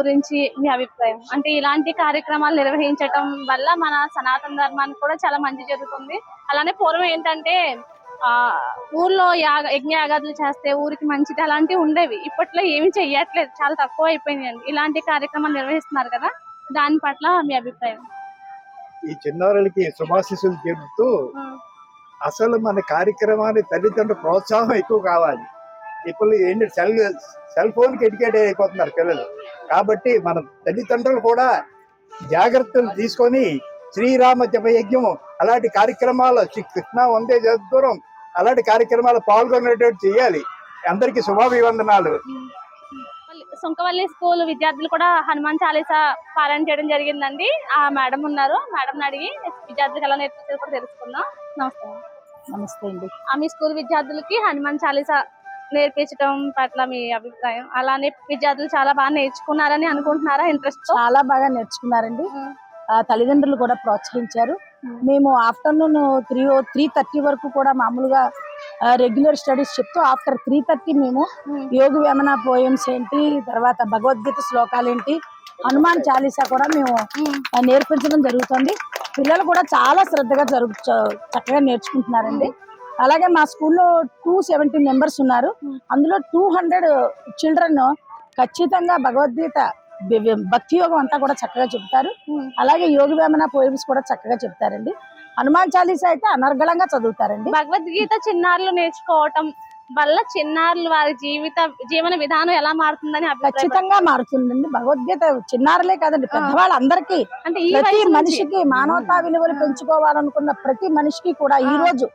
గురించి మీ అభిప్రాయం? అంటే ఇలాంటి కార్యక్రమాలు నిర్వహించటం వల్ల మన సనాతన ధర్మానికి కూడా చాలా మంచి జరుగుతుంది. అలానే పూర్వం ఏంటంటే ఆ ఊర్లో యాగ యజ్ఞ యాగాదులు చేస్తే ఊరికి మంచిది అలాంటివి ఉండేవి. ఇప్పట్లో ఏమి చెయ్యట్లేదు. చాలా తక్కువ అయిపోయినాయండి. ఇలాంటి కార్యక్రమాలు నిర్వహిస్తున్నారు కదా? దాని పట్ల మీ అభిప్రాయం? ఈ చిన్నారులకి శుభాశిస్సులు చెబుతూ అసలు మన కార్యక్రమాన్ని తల్లిదండ్రుల ప్రోత్సాహం ఎక్కువ కావాలి. ఇప్పుడు ఏంటి? సెల్ సెల్ ఫోన్కి ఎడ్యుకేట్ అయిపోతున్నారు పిల్లలు. కాబట్టి మన తల్లిదండ్రులు కూడా జాగ్రత్తలు తీసుకొని శ్రీరామ జపయజ్ఞం అలాంటి కార్యక్రమాలు శ్రీ కృష్ణ వందే దూరం అలాంటి కార్యక్రమాలు పాల్గొనేటట్టు చేయాలి. అందరికీ శుభాభివందనాలు. సుంకవల్లి స్కూల్ విద్యార్థులు కూడా హనుమాన్ చాలీసా పారాయణ చేయడం జరిగిందండి. ఆ మేడం ఉన్నారు. మేడం అడిగి విద్యార్థులకు ఎలా నేర్పించారు కూడా తెలుసుకుందాం. నమస్తే. నమస్తే అండి. ఆ మీ స్కూల్ విద్యార్థులకి హనుమాన్ చాలీసా నేర్పించడం పట్ల మీ అభిప్రాయం. అలానే విద్యార్థులు చాలా బాగా నేర్చుకున్నారని అనుకుంటున్నారా ఇంట్రెస్ట్ చాలా బాగా నేర్చుకున్నారండి. తల్లిదండ్రులు కూడా ప్రోత్సహించారు. మేము. ఆఫ్టర్నూన్ త్రీ త్రీ థర్టీ వరకు కూడా మామూలుగా రెగ్యులర్ స్టడీస్ చెప్తూ ఆఫ్టర్ త్రీ థర్టీ మేము యోగ వేమన పోయమ్స్ ఏంటి తర్వాత భగవద్గీత శ్లోకాలు ఏంటి హనుమాన్ చాలీసా కూడా మేము నేర్పించడం జరుగుతుంది. పిల్లలు కూడా చాలా శ్రద్ధగా జరుగు చక్కగా నేర్చుకుంటున్నారండి. అలాగే మా స్కూల్లో టూ సెవెంటీ మెంబర్స్ ఉన్నారు. అందులో టూ హండ్రెడ్ చిల్డ్రన్ ఖచ్చితంగా భగవద్గీత భక్తి యోగం అంతా కూడా చక్కగా చెప్తారు అలాగే యోగి వేమన పోయిమ్స్ కూడా చక్కగా చెప్తారండి హనుమాన్ చాలీసా అయితే అనర్గళంగా చదువుతారండి. భగవద్గీత చిన్నారులు నేర్చుకోవటం వల్ల చిన్నారులు వారి జీవిత జీవన విధానం ఎలా మారుతుందని ఖచ్చితంగా మారుతుందండి. భగవద్గీత చిన్నారులే కాదండి పెద్దవాళ్ళందరికీ అంటే ఈ ప్రతి మనిషికి మానవతా విలువలు పెంచుకోవాలనుకున్న ప్రతి మనిషికి కూడా ఈ రోజు.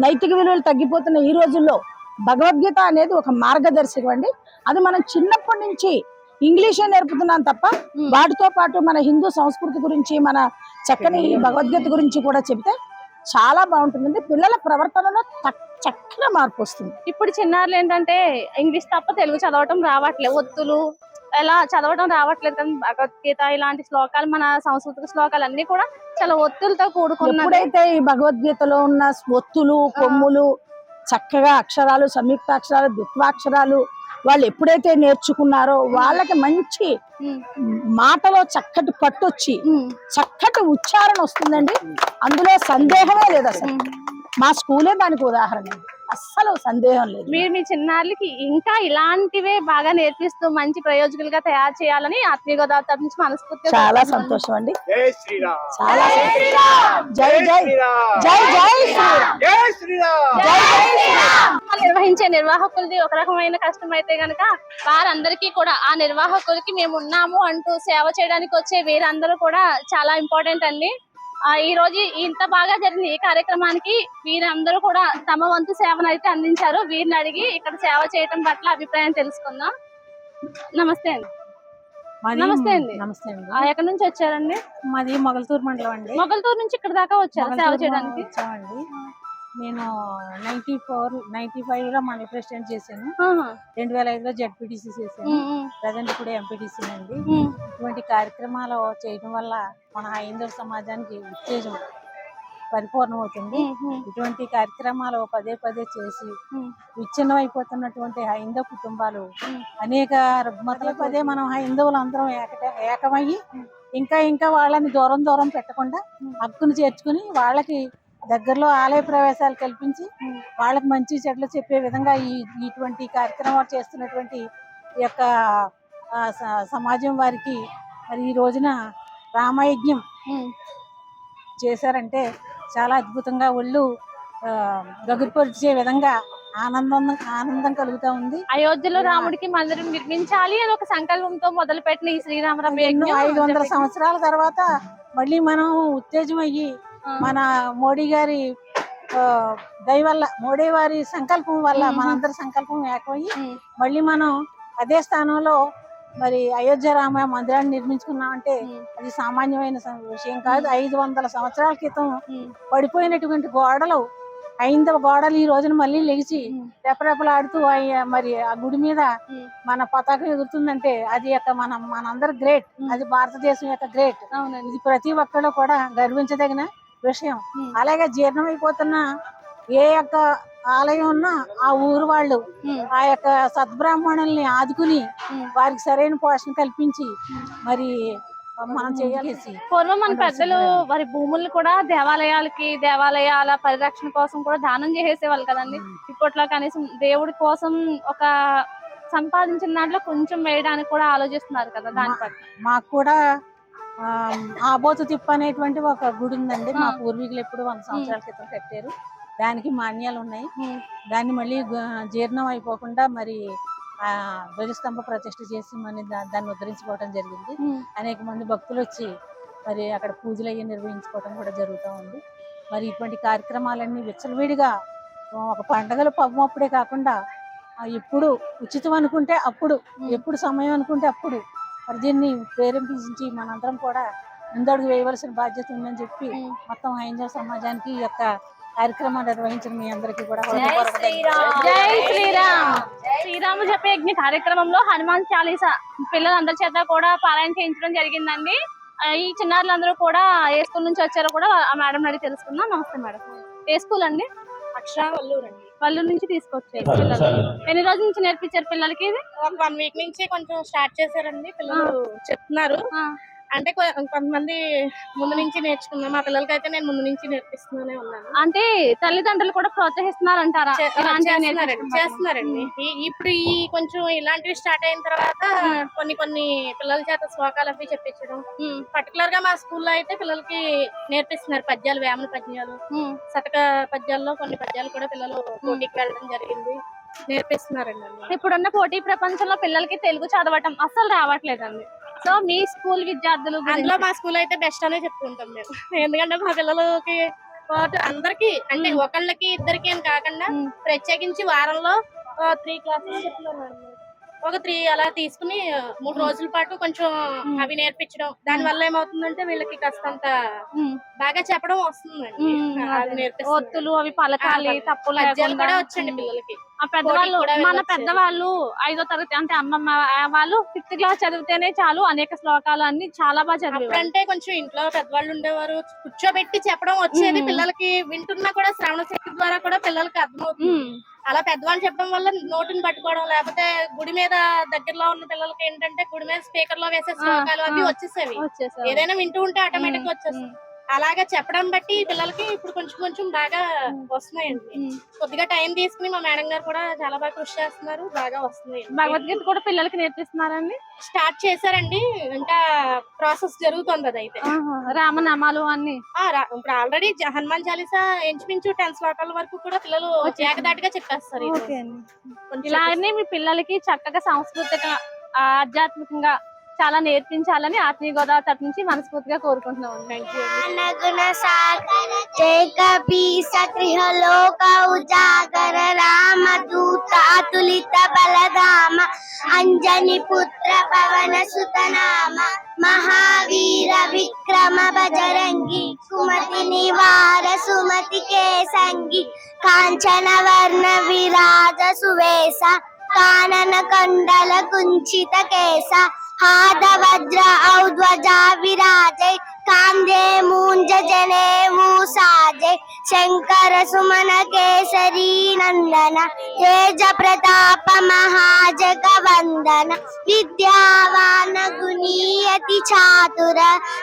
నైతిక విలువలు తగ్గిపోతున్న ఈ రోజుల్లో భగవద్గీత అనేది ఒక మార్గదర్శకం అండి. అది మనం చిన్నప్పటి నుంచి ఇంగ్లీషే నేర్పుతున్నాం తప్ప వాటితో పాటు మన హిందూ సంస్కృతి గురించి మన చక్కని భగవద్గీత గురించి కూడా చెబితే చాలా బాగుంటుందండి. పిల్లల ప్రవర్తనలో తక్- చక్కగా మార్పు వస్తుంది ఇప్పుడు చిన్నారులు ఏంటంటే ఇంగ్లీష్ తప్ప తెలుగు చదవటం రావట్లేదు. ఒత్తులు ఎలా చదవడం రావట్లేదు కానీ భగవద్గీత ఇలాంటి శ్లోకాలు మన సంస్కృతిక శ్లోకాలు అన్ని కూడా చాలా ఒత్తులతో కూడుకున్నది ఎప్పుడైతే ఈ భగవద్గీతలో ఉన్న ఒత్తులు కొమ్ములు చక్కగా అక్షరాలు సంయుక్త అక్షరాలు ద్విత్వాక్షరాలు వాళ్ళు ఎప్పుడైతే నేర్చుకున్నారో వాళ్ళకి మంచి మాటలో చక్కటి పట్టొచ్చి చక్కటి ఉచ్చారణ వస్తుందండి. అందులో సందేహమే లేదు అసలు. మా స్కూలే దానికి ఉదాహరణ. అస్సలు సందేహం లేదు. మీరు మీ చిన్నారులకి ఇంకా ఇలాంటివే బాగా నేర్పిస్తూ మంచి ప్రయోజకులుగా తయారు చేయాలని ఆత్మీయ గోదావరి తరపు నుంచి మనస్ఫూర్తిగా చాలా. సంతోషం అండి. జై శ్రీరామ్. చాలా. జై జై శ్రీరామ్. జై జై శ్రీరామ్. జై శ్రీరామ్. జై జై శ్రీరామ్. నిర్వహించే నిర్వాహకులది ఒక రకమైన కష్టం అయితే గనక వారందరికీ కూడా ఆ నిర్వాహకులకి మేము ఉన్నాము అంటూ సేవ చేయడానికి వచ్చే వీరందరూ కూడా చాలా ఇంపార్టెంట్ అండి. ఈ రోజు ఇంత బాగా జరిగిన ఈ కార్యక్రమానికి వీరందరూ కూడా తమ వంతు సేవను అయితే అందించారు. వీరిని అడిగి ఇక్కడ సేవ చేయడం పట్ల అభిప్రాయం తెలుసుకుందాం. నమస్తే అండి. నమస్తే అండి. నమస్తే అండి. ఆ, ఎక్కడి నుంచి వచ్చారండి? మాది మొగల్తూరు మండలం అండి. మొగల్తూరు నుంచి ఇక్కడ దాకా వచ్చారు సేవ చేయడానికి? వచ్చామండి. నేను నైన్టీ ఫోర్ నైన్టీ ఫైవ్లో మండల ప్రెసిడెంట్ చేశాను. రెండు వేల ఐదులో జడ్పీటీసీ చేశాను. ప్రజెంట్ ఇప్పుడు ఎంపీటీసీ అండి ఇటువంటి కార్యక్రమాలు చేయడం వల్ల మన హైందవ సమాజానికి ఉత్తేజం పరిపూర్ణం అవుతుంది ఉమ్, ఉమ్, ఇటువంటి కార్యక్రమాలు పదే పదే చేసి. విచ్ఛిన్నం అయిపోతున్నటువంటి హైందవ కుటుంబాలు అనేక పదే పదే మనం హైందవులు అందరం ఏకట ఏకమయ్యి ఇంకా ఇంకా వాళ్ళని దూరం దూరం పెట్టకుండా హక్కును చేర్చుకుని వాళ్ళకి దగ్గరలో ఆలయ ప్రవేశాలు కల్పించి వాళ్ళకి మంచి చెడ్లు చెప్పే విధంగా ఈ ఇటువంటి కార్యక్రమాలు చేస్తున్నటువంటి ఈ యొక్క సమాజం వారికి మరి ఈ రోజున రామయజ్ఞం. చేశారంటే చాలా అద్భుతంగా ఒళ్ళు గగురుపరిచే విధంగా ఆనందం ఆనందం కలుగుతా ఉంది అయోధ్యలో రాముడికి మందిరం నిర్మించాలి అని ఒక సంకల్పంతో మొదలు పెట్టిన ఈ శ్రీరామరామ ఐదు వందల సంవత్సరాల తర్వాత మళ్ళీ మనం ఉత్తేజం అయ్యి. మన మోడీ గారి దయ వల్ల మోడీ వారి సంకల్పం వల్ల. మనందరి సంకల్పం ఏకమయ్యి మళ్ళీ మనం అదే స్థానంలో మరి అయోధ్య రామ మందిరాన్ని నిర్మించుకున్నామంటే అది సామాన్యమైన విషయం కాదు. ఐదు వందల సంవత్సరాల క్రితం పడిపోయినటువంటి గోడలు ఐదవ గోడలు ఈ రోజున మళ్ళీ లెగిచి రెపరెపలాడుతూ అయ్య- మరి ఆ గుడి మీద. మన పతాకం ఎగురుతుందంటే అది యొక్క మన మనందరి గ్రేట్. అది భారతదేశం యొక్క గ్రేట్. ఇది ప్రతి ఒక్కళ్ళు కూడా గర్వించదగిన విషయం. అలాగే జీర్ణమైపోతున్న ఏ యొక్క ఆలయం ఉన్న ఆ ఊరు వాళ్ళు ఆ యొక్క సద్బ్రాహ్మణుల్ని ఆదుకుని. వారికి సరైన పోషణ కల్పించి మరి మనం చేయాల్సి పూర్వం మన పెద్దలు వారి భూములను కూడా దేవాలయాలకి దేవాలయాల పరిరక్షణ కోసం కూడా దానం చేసేసేవాళ్ళు కదండి. ఇప్పట్లో కనీసం దేవుడి కోసం ఒక సంపాదించిన దాంట్లో కొంచెం వేయడానికి కూడా ఆలోచిస్తున్నారు కదా దాని పట్ల. మాకు కూడా ఆబోతు తిప్ప అనేటువంటి ఒక గుడి ఉందండి. మా పూర్వీకులు ఎప్పుడు వంద సంవత్సరాల క్రితం కట్టారు. దానికి మాన్యాలు ఉన్నాయి. దాన్ని మళ్ళీ జీర్ణం అయిపోకుండా మరి ఆ ధ్వజస్తంభ ప్రతిష్ఠ చేసి మరి దాన్ని ఉద్ధరించుకోవడం జరిగింది. అనేక మంది భక్తులు వచ్చి మరి అక్కడ పూజలు అయ్యి నిర్వహించుకోవడం కూడా జరుగుతూ ఉంది. మరి ఇటువంటి కార్యక్రమాలన్నీ విచ్చలవిడిగా ఒక పండగలు పబ్బం అప్పుడే కాకుండా ఎప్పుడు ఉచితం అనుకుంటే అప్పుడు ఎప్పుడు సమయం అనుకుంటే అప్పుడు మరి దీన్ని ప్రేరేపించి మనందరం కూడా ముందడుగు వేయవలసిన బాధ్యత ఉందని చెప్పి. మొత్తం హైందవ సమాజానికి ఈ యొక్క కార్యక్రమాన్ని నిర్వహించిన మీ అందరికీ కూడా జై శ్రీరామ్. శ్రీరామ. జప యజ్ఞ కార్యక్రమంలో హనుమాన్ చాలీస పిల్లలందరి చేత కూడా పారాయణ చేయించడం జరిగిందండి. ఈ చిన్నారులందరూ కూడా ఏ స్కూల్ నుంచి వచ్చారో కూడా ఆ మేడం అడిగి తెలుసుకుందాం. నమస్తే మేడం. ఏ స్కూల్ అండి? అక్షర వల్లూరు అండి. వల్లూరు నుంచి తీసుకొచ్చారు పిల్లలు. ఎన్ని రోజుల నుంచి నేర్పించారు పిల్లలకి ఇది? ఒక వన్ వీక్ నుంచి కొంచెం స్టార్ట్ చేశారండి పిల్లలు చెప్తున్నారు. ఆ, అంటే కొంతమంది ముందు నుంచి నేర్చుకున్నాం మా పిల్లలకి అయితే నేను ముందు నుంచి నేర్పిస్తూనే ఉన్నాను. అంటే తల్లిదండ్రులు కూడా ప్రోత్సహిస్తున్నారు అంటారా చేస్తున్నారండి ఇప్పుడు ఈ కొంచెం ఇలాంటివి స్టార్ట్ అయిన తర్వాత కొన్ని కొన్ని పిల్లల చేత శ్లోకాలు అవి చెప్పించడం. పర్టికులర్గా మా స్కూల్లో అయితే పిల్లలకి నేర్పిస్తున్నారు పద్యాలు వేమన పద్యాలు. శతక పద్యాల్లో కొన్ని పద్యాలు కూడా పిల్లలు పోటీకి వెళ్ళడం జరిగింది. నేర్పిస్తున్నారండి. ఇప్పుడున్న పోటీ ప్రపంచంలో పిల్లలకి తెలుగు చదవటం అస్సలు రావట్లేదండి. సో మీ స్కూల్ విద్యార్థులు అందులో మా స్కూల్ అయితే బెస్ట్ అనే చెప్పుకుంటాం మేము. ఎందుకంటే మా పిల్లలకి పాటు అందరికి అంటే ఒకళ్ళకి ఇద్దరికి అని కాకుండా. ప్రత్యేకించి వారంలో త్రీ క్లాసెస్ చెప్తున్నారు మేడం. ఒక త్రీ అలా తీసుకుని మూడు రోజుల పాటు కొంచెం అవి నేర్పించడం. దాని వల్ల ఏమవుతుందంటే వీళ్ళకి కాస్తంత బాగా చెప్పడం. నేర్పిస్తున్నారు. ఒత్తులు అవి పలకాలి తప్పులు. కూడా వచ్చండి పిల్లలకి. ఆ పెద్దవాళ్ళు మన. పెద్దవాళ్ళు ఐదో తరగతి అంటే అమ్మమ్మ వాళ్ళు ఫిఫ్త్ క్లాస్ చదివితేనే చాలు అనేక శ్లోకాలు అన్ని చాలా బాగా చదివేవారు అప్పుడంటే కొంచెం ఇంట్లో పెద్దవాళ్ళు ఉండేవారు. కూర్చోబెట్టి చెప్పడం వచ్చేది. పిల్లలకి వింటున్నా కూడా శ్రవణ శక్తి ద్వారా కూడా పిల్లలకి అర్థమవుతుంది. అలా పెద్దవాళ్ళు చెప్పడం వల్ల నోటిని పట్టుకోవడం లేకపోతే గుడి మీద దగ్గరలో ఉన్న పిల్లలకి ఏంటంటే గుడి మీద స్పీకర్లో వేసే శ్లోకాలు అవి. వచ్చేసేవి. ఏదైనా వింటూ ఉంటే ఆటోమేటిక్ వచ్చేస్తుంది అలాగా చెప్పడం బట్టి పిల్లలకి ఇప్పుడు కొంచెం కొంచెం బాగా వస్తున్నాయండి. కొద్దిగా టైం తీసుకుని మా మేడం గారు కూడా చాలా బాగా కృషి చేస్తున్నారు బాగా వస్తున్నాయి. భగవద్గీత కూడా పిల్లలకి నేర్పిస్తున్నారండి? స్టార్ట్ చేశారండి ఇంకా ప్రాసెస్ జరుగుతుంది అదైతే. ఆహా, రామనామాలు అన్ని. ఇప్పుడు ఆల్రెడీ హనుమాన్ చాలీసా ఇంచుమించు టెన్ శ్లోకాల వరకు కూడా పిల్లలు ఏకదాటిగా చెప్పేస్తారు ఇలానే మీ పిల్లలకి చక్కగా సాంస్కృతిక ఆధ్యాత్మికంగా చాలా నేర్పించాలని ఆత్మీయ గోదావరి తరపు నుంచి మనస్ఫూర్తిగా కోరుకుంటున్నాం రామ అంజని పుత్ర పవన మహావీర విక్రమ బజరంగి సుమతి నివార సుమతి కేసంగి కాంచన వర్ణ విరాజ సువేశ కానన కొండల కుంచిత కేశ के संगी कांचन वर्ण विराज सुवेश कानन कंडल कुंचित केश हाद वज्र औध्वजा विराजय कांदे मूंज जने मूसाजे शंकर सुमन केसरी नंदन तेज प्रताप महाजग वंदन विद्यावान गुणीयति चातुर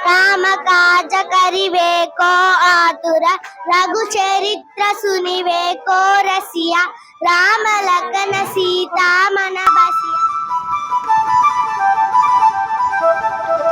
राम काज करिवे को आतुर रघु चरित्र सुनिवे को रसिया राम लखन सीता मन बसिया